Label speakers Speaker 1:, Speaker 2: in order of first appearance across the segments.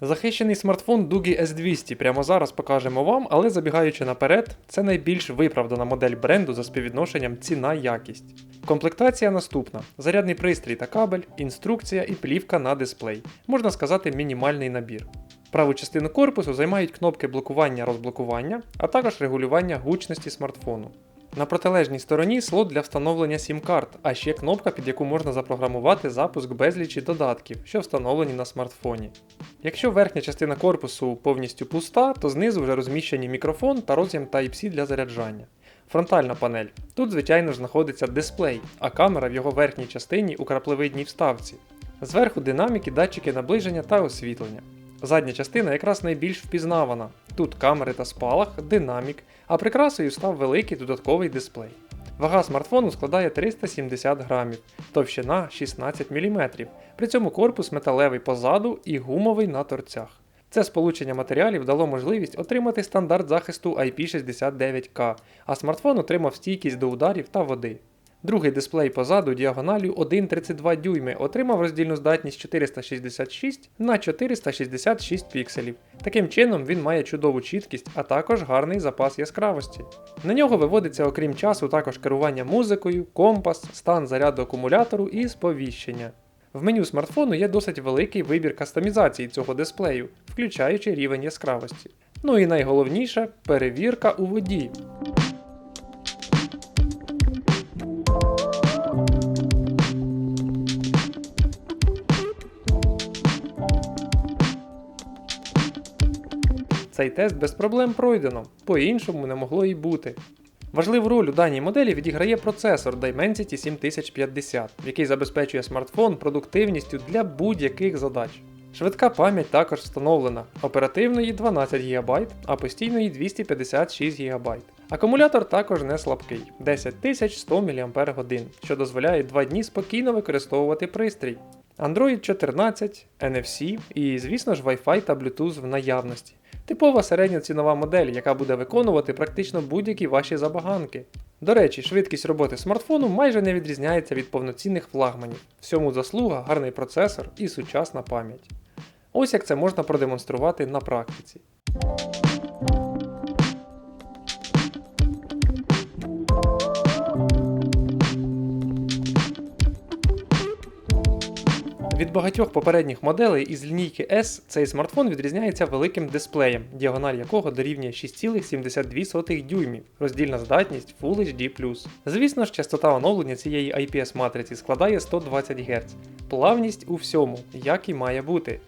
Speaker 1: Захищений смартфон Dugi S200 прямо зараз покажемо вам, але забігаючи наперед, це найбільш виправдана модель бренду за співвідношенням ціна-якість. Комплектація наступна: зарядний пристрій та кабель, інструкція і плівка на дисплей. Можна сказати, мінімальний набір. Праву частину корпусу займають кнопки блокування-розблокування, а також регулювання гучності смартфону. На протилежній стороні слот для встановлення сім-карт, а ще кнопка, під яку можна запрограмувати запуск безлічі додатків, що встановлені на смартфоні. Якщо верхня частина корпусу повністю пуста, то знизу вже розміщені мікрофон та роз'єм Type-C для заряджання. Фронтальна панель. Тут, звичайно знаходиться дисплей, а камера в його верхній частині у краплевидній вставці. Зверху динаміки, датчики наближення та освітлення. Задня частина якраз найбільш впізнавана. Тут камери та спалах, динамік, а прикрасою став великий додатковий дисплей. Вага смартфону складає 370 грамів, товщина 16 мм. При цьому корпус металевий позаду і гумовий на торцях. Це сполучення матеріалів дало можливість отримати стандарт захисту IP69K, а смартфон отримав стійкість до ударів та води. Другий дисплей позаду діагоналю 1,32 дюйми отримав роздільну здатність 466 на 466 пікселів. Таким чином він має чудову чіткість, а також гарний запас яскравості. На нього виводиться, окрім часу, також керування музикою, компас, стан заряду акумулятору і сповіщення. В меню смартфону є досить великий вибір кастомізації цього дисплею, включаючи рівень яскравості. Ну і найголовніше перевірка у воді. Цей тест без проблем пройдено, по-іншому не могло і бути. Важливу роль у даній моделі відіграє процесор Dimensity 7050, який забезпечує смартфон продуктивністю для будь-яких задач. Швидка пам'ять також встановлена, оперативної 12 ГБ, а постійної 256 ГБ. Акумулятор також не слабкий 10100 мАч, що дозволяє 2 дні спокійно використовувати пристрій. Android 14, NFC і, звісно ж, Wi-Fi та Bluetooth в наявності. Типова середня цінова модель, яка буде виконувати практично будь-які ваші забаганки. До речі, швидкість роботи смартфону майже не відрізняється від повноцінних флагманів. Всьому заслуга гарний процесор і сучасна пам'ять. Ось як це можна продемонструвати на практиці. Від багатьох попередніх моделей із лінійки S цей смартфон відрізняється великим дисплеєм, діагональ якого дорівнює 6,72 дюймів, роздільна здатність Full HD+. Звісно ж, частота оновлення цієї IPS-матриці складає 120 Гц. Плавність у всьому, як і має бути.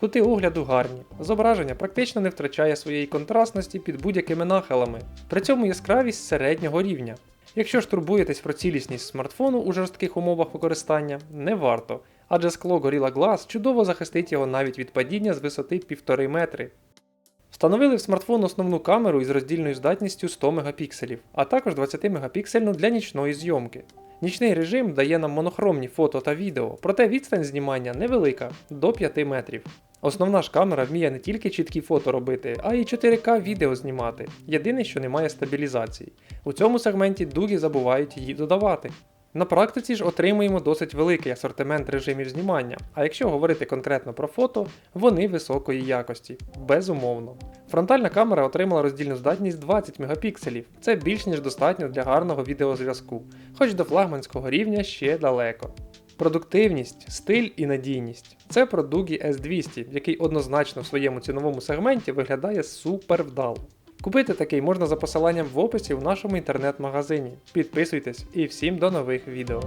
Speaker 1: Кути огляду гарні, зображення практично не втрачає своєї контрастності під будь-якими нахилами, при цьому яскравість середнього рівня. Якщо ж турбуєтесь про цілісність смартфону у жорстких умовах використання, не варто, адже скло Gorilla Glass чудово захистить його навіть від падіння з висоти 1,5 метри. Встановили в смартфон основну камеру із роздільною здатністю 100 Мп, а також 20 мегапіксельну для нічної зйомки. Нічний режим дає нам монохромні фото та відео, проте відстань знімання невелика до 5 метрів. Основна ж камера вміє не тільки чіткі фото робити, а й 4К відео знімати. Єдине, що немає стабілізації. У цьому сегменті дуги забувають її додавати. На практиці ж отримуємо досить великий асортимент режимів знімання, а якщо говорити конкретно про фото, вони високої якості, безумовно. Фронтальна камера отримала роздільну здатність 20 мегапікселів, це більш ніж достатньо для гарного відеозв'язку, хоч до флагманського рівня ще далеко. Продуктивність, стиль і надійність це про Dugi S200, який однозначно в своєму ціновому сегменті виглядає супер вдало. Купити такий можна за посиланням в описі в нашому інтернет-магазині. Підписуйтесь і всім до нових відео.